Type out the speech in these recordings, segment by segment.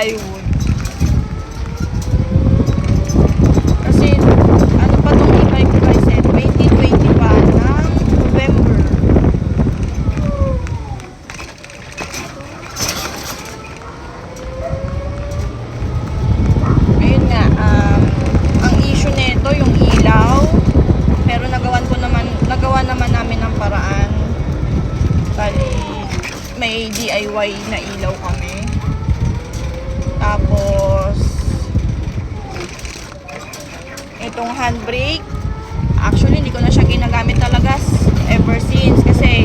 plywood. Kasi, ano pa itong e-bike ko eh, 2020 pa ng November. Ayun nga, um, ang issue nito yung ilaw. Pero nagawan ko naman, nagawa naman namin ng paraan. Bali, may DIY na ilaw itong handbrake, actually hindi ko na siya ginagamit talaga ever since kasi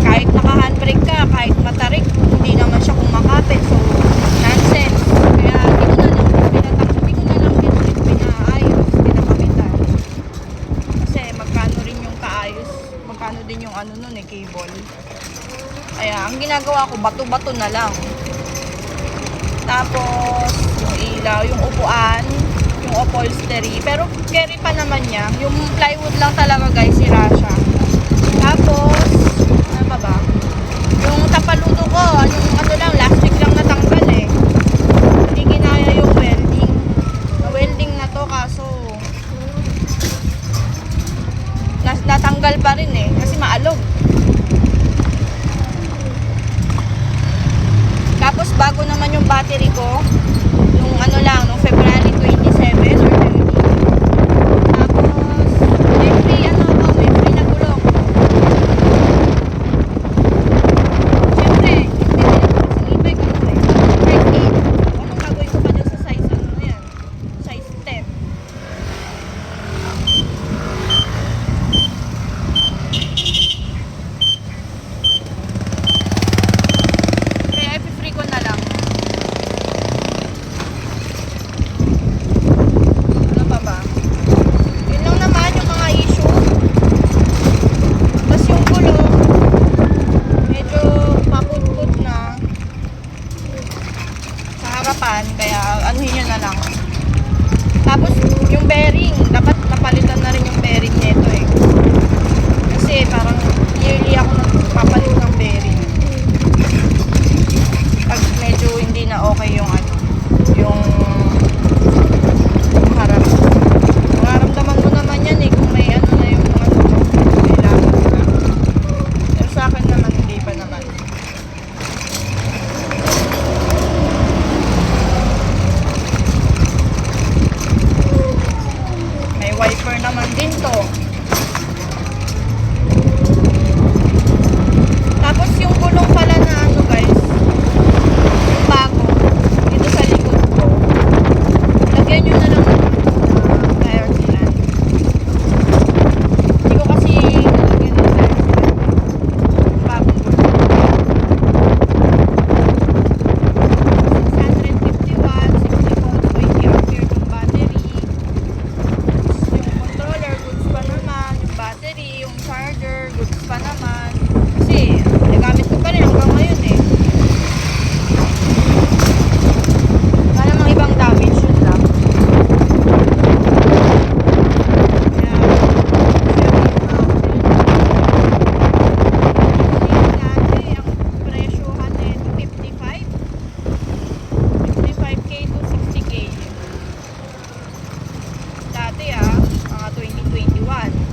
kahit naka-handbrake ka, kahit matarik, hindi naman siya kumakapit. So, nonsense. Kaya, hindi na lang, pinatak, hindi ko na lang pinaayos, pinakamitan. Kasi magkano rin yung kaayos, magkano din yung ano nun eh, cable. Kaya, ang ginagawa ko, bato-bato na lang. Tapos, yung ilaw, yung upuan, upholstery. Pero carry pa naman niya. Yung plywood lang talaga guys, sira siya. Tapos, ano pa ba? hirapan, kaya anuhin nyo na lang. Tapos, yung bearing, dapat napalitan na rin yung bearing nito eh. Kasi parang 2021.